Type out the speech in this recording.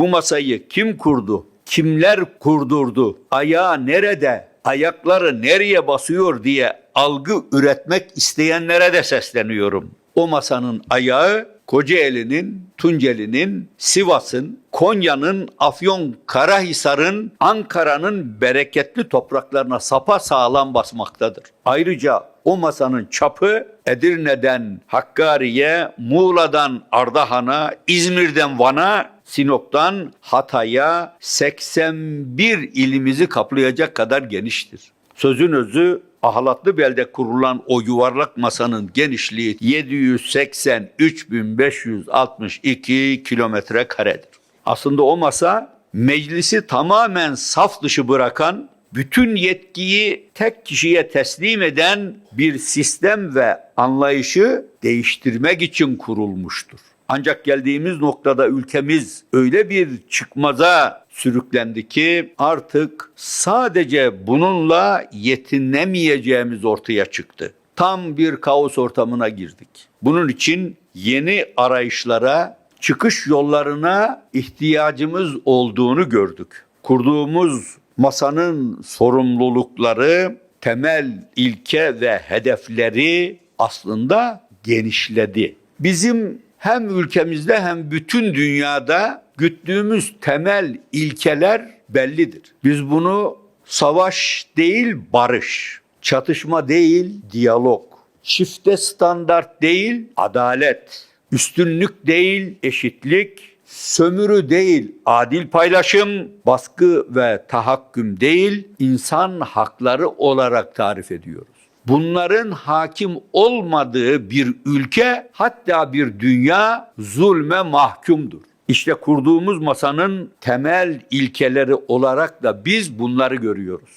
Bu masayı kim kurdu? Kimler kurdurdu? Ayağı nerede? Ayakları nereye basıyor diye algı üretmek isteyenlere de sesleniyorum. O masanın ayağı Kocaeli'nin, Tunceli'nin, Sivas'ın, Konya'nın, Afyon, Karahisar'ın, Ankara'nın bereketli topraklarına sapa sağlam basmaktadır. Ayrıca o masanın çapı Edirne'den Hakkari'ye, Muğla'dan Ardahan'a, İzmir'den Van'a, Sinop'tan Hatay'a 81 ilimizi kaplayacak kadar geniştir. Sözün özü Ahlatlı Belde kurulan o yuvarlak masanın genişliği 783.562 kilometre karedir. Aslında o masa meclisi tamamen saf dışı bırakan, bütün yetkiyi tek kişiye teslim eden bir sistem ve anlayışı değiştirmek için kurulmuştur. Ancak geldiğimiz noktada ülkemiz öyle bir çıkmaza sürüklendi ki artık sadece bununla yetinemeyeceğimiz ortaya çıktı. Tam bir kaos ortamına girdik. Bunun için yeni arayışlara, çıkış yollarına ihtiyacımız olduğunu gördük. Kurduğumuz masanın sorumlulukları, temel ilke ve hedefleri aslında genişledi. Bizim hem ülkemizde hem bütün dünyada güttüğümüz temel ilkeler bellidir. Biz bunu savaş değil barış, çatışma değil diyalog, çifte standart değil adalet, üstünlük değil eşitlik, sömürü değil adil paylaşım, baskı ve tahakküm değil insan hakları olarak tarif ediyoruz. Bunların hakim olmadığı bir ülke hatta bir dünya zulme mahkumdur. İşte kurduğumuz masanın temel ilkeleri olarak da biz bunları görüyoruz.